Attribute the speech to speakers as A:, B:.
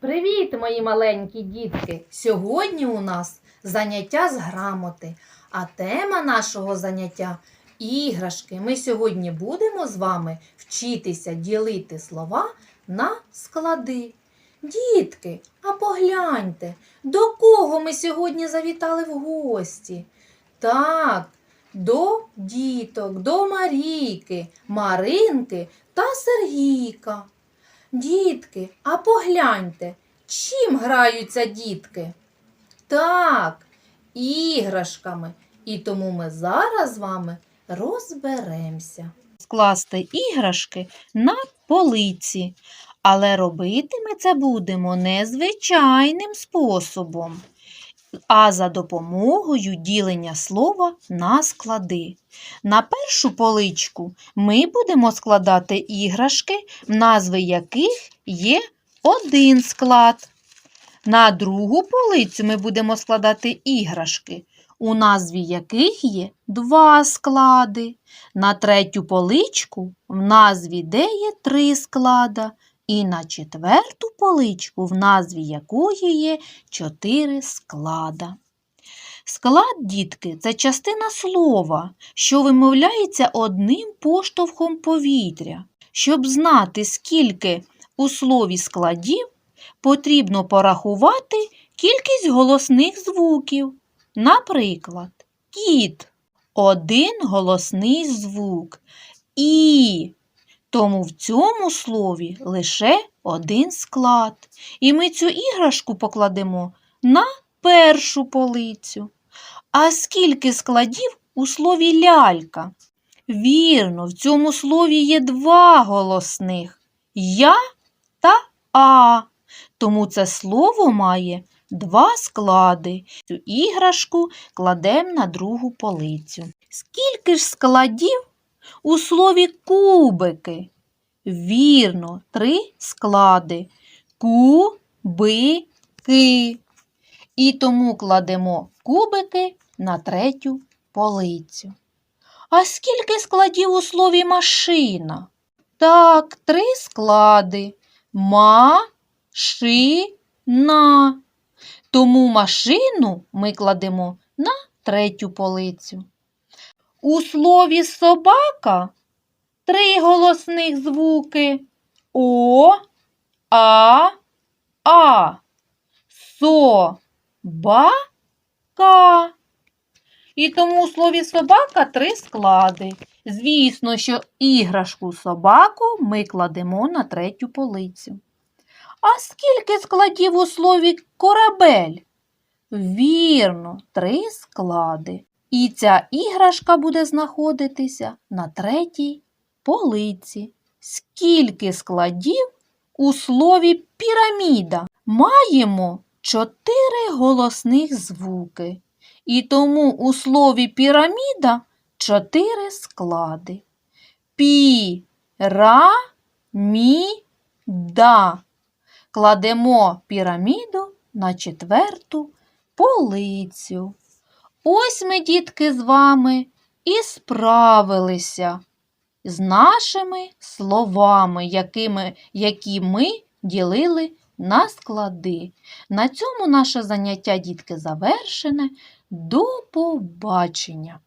A: Привіт, мої маленькі дітки! Сьогодні у нас заняття з грамоти, а тема нашого заняття іграшки. Ми сьогодні будемо з вами вчитися ділити слова на склади. Дітки, а погляньте, до кого ми сьогодні завітали в гості? Так, до діток, до Марійки, Маринки та Сергійка. Дітки, а погляньте, чим граються дітки? Так, іграшками. І тому ми зараз з вами розберемося. Скласти іграшки на полиці. Але робити ми це будемо незвичайним способом, а за допомогою ділення слова на склади. На першу поличку ми будемо складати іграшки, назви яких є один склад. На другу полицю ми будемо складати іграшки, у назві яких є два склади. На третю поличку, в назві де є три склада. І на четверту поличку, в назві якої є чотири склада. Склад, дітки, це частина слова, що вимовляється одним поштовхом повітря. Щоб знати, скільки у слові складів, потрібно порахувати кількість голосних звуків. Наприклад, кіт один голосний звук. І. Тому в цьому слові лише один склад. І ми цю іграшку покладемо на першу полицю. А скільки складів у слові лялька? Вірно, в цьому слові є два голосних я та а. Тому це слово має два склади. Цю іграшку кладемо на другу полицю. Скільки ж складів у слові кубики? Вірно, три склади. Кубики. І тому кладемо кубики на третю полицю. А скільки складів у слові машина? Так, три склади. Машина. Тому машину ми кладемо на третю полицю. У слові собака три голосних звуки О, А, А. Собака. І тому у слові собака три склади. Звісно, що іграшку собаку ми кладемо на третю полицю. А скільки складів у слові корабель? Вірно, три склади. І ця іграшка буде знаходитися на третій полиці. Скільки складів у слові піраміда? Маємо чотири голосних звуки. І тому у слові піраміда чотири склади. Пі-ра-мі-да. Кладемо піраміду на четверту полицю. Ось ми, дітки, з вами і справилися з нашими словами, якими, які ми ділили на склади. На цьому наше заняття, дітки, завершене. До побачення!